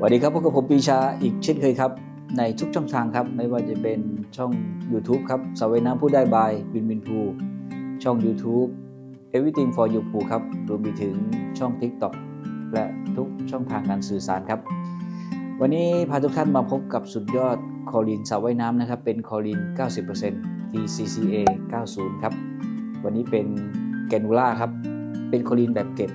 สวัสดีครับพบกับผมปีชาอีกเช่นเคยครับ ในทุกช่องทางครับ ไม่ว่าจะเป็นช่อง YouTube ครับสาวน้ำผู้ได้บายบินบินภูช่อง YouTube Everything for You ภูครับรวมไปถึงช่อง TikTok และทุกช่องทางการสื่อสารครับ วันนี้พาทุกท่านมาพบกับสุดยอดคอลินสาวายน้ำนะครับ เป็นคอลิน 90% TCCA 90 ครับ วันนี้เป็นแกนูล่าครับ เป็นคอลินแบบเก็บ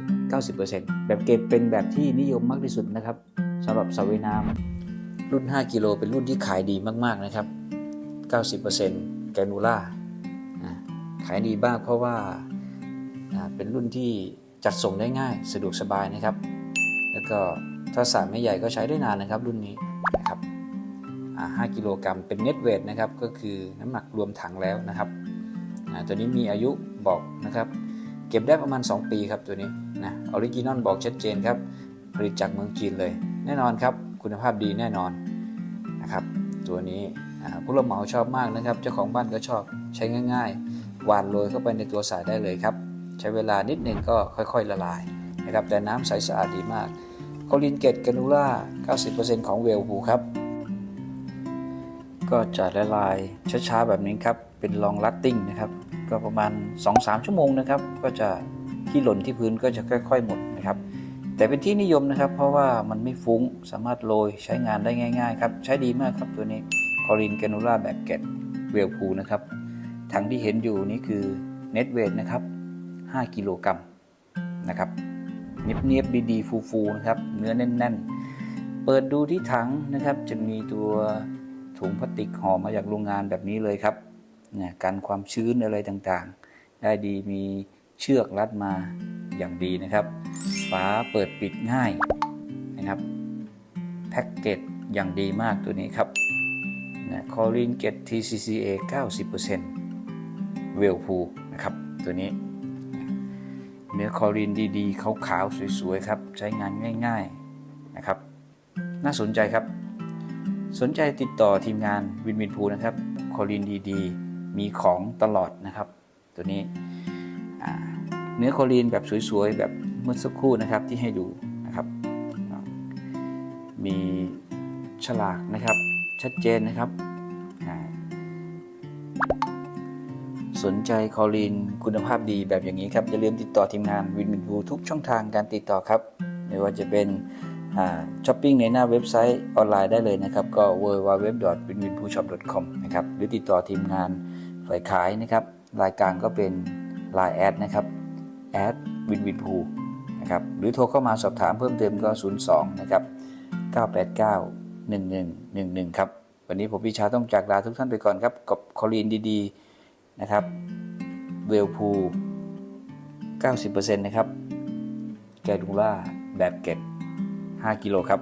90%แบบเก็บเป็นแบบที่นิยมมากที่สุดนะครับ สำหรับสวายน้ำรุ่น 5 กิโลเป็นรุ่นที่ขายดีมาก ๆ นะครับ 90%แกนูล่าอ่าขายดีมากเพราะว่าเป็นรุ่นที่จัดส่งได้ง่ายสะดวกสบายนะครับ แล้วก็ถ้าสายไม่ใหญ่ก็ใช้ได้นานนะครับ รุ่นนี้นะครับอ่า5กิโลกรัมเป็นเน็ตเวทนะครับก็คือน้ำหนักรวมถังแล้วนะครับตัวนี้มีอายุบอกนะครับ เก็บได้ประมาณ 2 ปีครับตัวนี้นะออริจินอลบอกชัดเจนครับผลิตจากเมืองจีนเลย แน่นอนครับคุณภาพดีแน่นอนนะครับตัวนี้ผู้รับเหมาชอบมากนะครับ เจ้าของบ้านก็ชอบใช้ง่ายๆหวานโรยเข้าไปในตัวสายได้เลยครับใช้เวลานิดหนึ่งก็ค่อยๆละลายนะครับแต่น้ำใสสะอาดดีมากโคลินเกตกานูล่า 90%ของเวลพูครับ ก็จะละลายช้าๆแบบนี้ครับ เป็นลองลัตติ้งนะครับ ก็ประมาณ 2-3 ชั่วโมงนะครับ ก็จะที่หล่นที่พื้นก็จะค่อย ๆ หมดนะครับ แต่เป็นที่นิยมนะครับ เพราะว่ามันไม่ฟุ้งสามารถโรยใช้งานได้ง่าย ๆ ครับ ใช้ดีมากครับตัวนี้คอรินแกนูล่าแบบเกตเวลพูนะครับถังที่เห็นอยู่นี่คือเน็ตเวทนะครับ 5 กิโลกรัมนะครับเนียบๆดีๆฟูๆนะครับเนื้อแน่น ๆ เปิดดูที่ถังนะครับ จะมีตัวถุงพลาสติกห่อมาจากโรงงานแบบนี้เลยครับเนี่ยกันความชื้นอะไรต่างๆ ได้ดีมีเชือกรัดมาอย่างดีนะครับ ฝาเปิดปิดง่ายนะครับแพ็กเกจอย่างดีมากตัวนี้ครับนะคอลินเกต TCCA 90%เวลพูนะครับตัวนี้ เนื้อคอลินดีๆ ขาวๆ สวยๆ ครับ ใช้งานง่ายๆนะครับ น่าสนใจครับ สนใจติดต่อทีมงานวินวินพูนะครับคอลินดีๆ มีของตลอดนะครับ ตัวนี้เนื้อคอลินแบบสวยๆ แบบ เมื่อสักครู่นะครับที่ให้ดูนะครับ มีฉลากนะครับชัดเจนนะครับ สนใจคอลีนคุณภาพดีแบบอย่างนี้ครับ อย่าลืมติดต่อทีมงานวินวินพูทุกช่องทางการติดต่อครับ ไม่ว่าจะเป็นช้อปปิ้งในหน้าเว็บไซต์ออนไลน์ได้เลยนะครับ ก็ w w w w i n w i n p o o s h o p c o m นะครับ หรือติดต่อทีมงานฝ่ายขายนะครับ รายการก็เป็น Line แอดนะครับแอดวินวินพู นะครับหรือโทรเข้ามาสอบถามเพิ่มเติมก็ 02 นะครับ 989 1111 ครับ วันนี้ผมพิชาต้องจากลาทุกท่านไปก่อนครับ กับคอลีนดีๆ นะครับเวลพู90%นะครับแกดูล่าแบบเก็บ 5 กิโลครับ